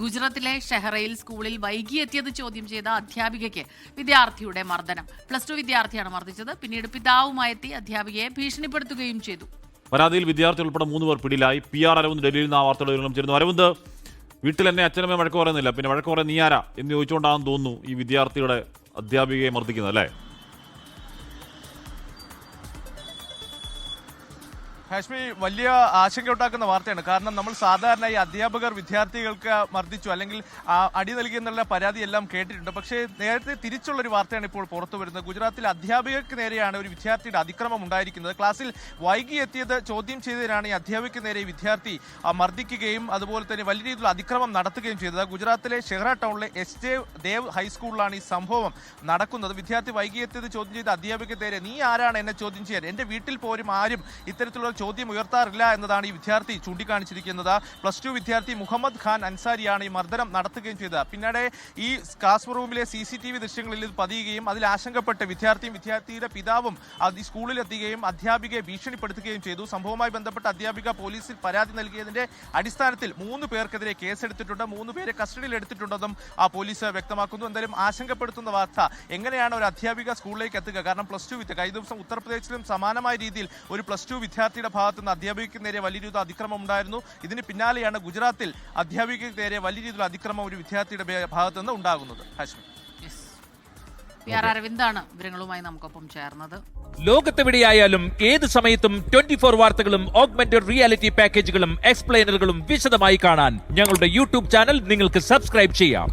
ഗുജറാത്തിലെ ഷെഹറയിൽ സ്കൂളിൽ വൈകിയെത്തിയത് ചോദ്യം ചെയ്ത അധ്യാപികയ്ക്ക് വിദ്യാർത്ഥിയുടെ മർദ്ദനം. പ്ലസ് ടു വിദ്യാർത്ഥിയാണ് മർദ്ദിച്ചത്. പിന്നീട് പിതാവുമായെത്തി അധ്യാപികയെ ഭീഷണിപ്പെടുത്തുകയും ചെയ്തു. പരാതിയിൽ വിദ്യാർത്ഥി ഉൾപ്പെടെ മൂന്ന് പേർ പിടിയിലായി. പി ആർ അരവിന്ദ് ഡൽഹിയിൽ നിന്ന് ആ വാർത്തകളും ചേരുന്നു. അരവിന്ദ് വീട്ടിൽ എന്നെ അച്ഛനമ്മ വഴക്ക് പറയുന്നില്ല. പിന്നെ വഴക്ക് പറയാൻ നീ ആരാ? എന്ന് ചോദിച്ചുകൊണ്ടാണെന്ന് തോന്നുന്നു ഈ വിദ്യാർത്ഥിയുടെ അധ്യാപികയെ മർദ്ദിക്കുന്നത് അല്ലേ? ഹാഷ്മി വലിയ ആശങ്ക ഉണ്ടാക്കുന്ന വാർത്തയാണ്. കാരണം നമ്മൾ സാധാരണ ഈ അധ്യാപകർ വിദ്യാർത്ഥികൾക്ക് മർദ്ദിച്ചു അല്ലെങ്കിൽ അടി നൽകി എന്നുള്ള പരാതി എല്ലാം കേട്ടിട്ടുണ്ട്. പക്ഷേ നേരത്തെ തിരിച്ചുള്ള ഒരു വാർത്തയാണ് ഇപ്പോൾ പുറത്തു വരുന്നത്. ഗുജറാത്തിൽ അധ്യാപികക്ക് നേരെയാണ് ഒരു വിദ്യാർത്ഥിയുടെ അതിക്രമം ഉണ്ടായിരിക്കുന്നത്. ക്ലാസ്സിൽ വൈകി എത്തിയത് ചോദ്യം ചെയ്തതിനാണ് ഈ അധ്യാപികയ്ക്ക് നേരെ വിദ്യാർത്ഥി മർദ്ദിക്കുകയും അതുപോലെ തന്നെ വലിയ രീതിയിലുള്ള അതിക്രമം നടത്തുകയും ചെയ്തത്. ഗുജറാത്തിലെ ഷെഹ്റ ടൗണിലെ എസ് ജെ ദേവ് ഹൈസ്കൂളിലാണ് ഈ സംഭവം നടക്കുന്നത്. വിദ്യാർത്ഥി വൈകി എത്തിയത് ചോദ്യം ചെയ്ത അധ്യാപികയ്ക്ക് നേരെ നീ ആരാണ് എന്നെ ചോദ്യം ചെയ്യാൻ? എന്റെ വീട്ടിൽ പോരും ആരും ഇത്തരത്തിലുള്ള ചോദ്യം ഉയർത്താറില്ല എന്നതാണ് ഈ വിദ്യാർത്ഥി ചൂണ്ടിക്കാണിച്ചിരിക്കുന്നത്. പ്ലസ് ടു വിദ്യാർത്ഥി മുഹമ്മദ് ഖാൻ അൻസാരിയാണ് ഈ മർദ്ദനം നടത്തുകയും ചെയ്തത്. പിന്നീട് ഈ ക്ലാസ് റൂമിലെ സി സി ടി വി ദൃശ്യങ്ങളിൽ ഇത് പതിയുകയും അതിൽ ആശങ്കപ്പെട്ട് വിദ്യാർത്ഥിയും വിദ്യാർത്ഥിയുടെ പിതാവും സ്കൂളിലെത്തുകയും അധ്യാപികയെ ഭീഷണിപ്പെടുത്തുകയും ചെയ്തു. സംഭവവുമായി ബന്ധപ്പെട്ട് അധ്യാപിക പോലീസിൽ പരാതി നൽകിയതിന്റെ അടിസ്ഥാനത്തിൽ മൂന്ന് പേർക്കെതിരെ കേസെടുത്തിട്ടുണ്ട്. മൂന്ന് പേരെ കസ്റ്റഡിയിൽ എടുത്തിട്ടുണ്ടെന്നും ആ പോലീസ് വ്യക്തമാക്കുന്നു. എന്തായാലും ആശങ്കപ്പെടുത്തുന്ന വാർത്ത എങ്ങനെയാണ് ഒരു അധ്യാപിക സ്കൂളിലേക്ക് എത്തുക? കാരണം പ്ലസ് ടു വിദ്യ കഴിഞ്ഞ ദിവസം ഉത്തർപ്രദേശിലും സമാനമായ രീതിയിൽ ഒരു പ്ലസ് ടു വിദ്യാർത്ഥിയുടെ ഭാഗത്ത് നിന്ന് അധ്യാപികയ്ക്ക് നേരെ വലിയ രീതിയിൽ അതിക്രമം ഉണ്ടായിരുന്നു. ഇതിന് പിന്നാലെയാണ് ഗുജറാത്തിൽ അധ്യാപികയ്ക്ക് നേരെ വലിയ രീതിയിൽ അതിക്രമം ഒരു വിദ്യാർത്ഥിയുടെ ഭാഗത്തു ഭാഗത്ത് നിന്ന് ഉണ്ടാകുന്നത്. ഹാഷ്മി. പി ആർ അരവിന്ദാണ് വിവരങ്ങളുമായി നമുക്കൊപ്പം ചേർന്നത്. ലോകത്തെവിടെയായാലും ഏത് സമയത്തും ട്വന്റി ഫോർ വാർത്തകളും ഓഗ്മെന്റഡ് റിയാലിറ്റി പാക്കേജുകളും എക്സ്പ്ലെയിനറുകളും വിശദമായി കാണാൻ ഞങ്ങളുടെ യൂട്യൂബ് ചാനൽ നിങ്ങൾക്ക് സബ്സ്ക്രൈബ് ചെയ്യാം.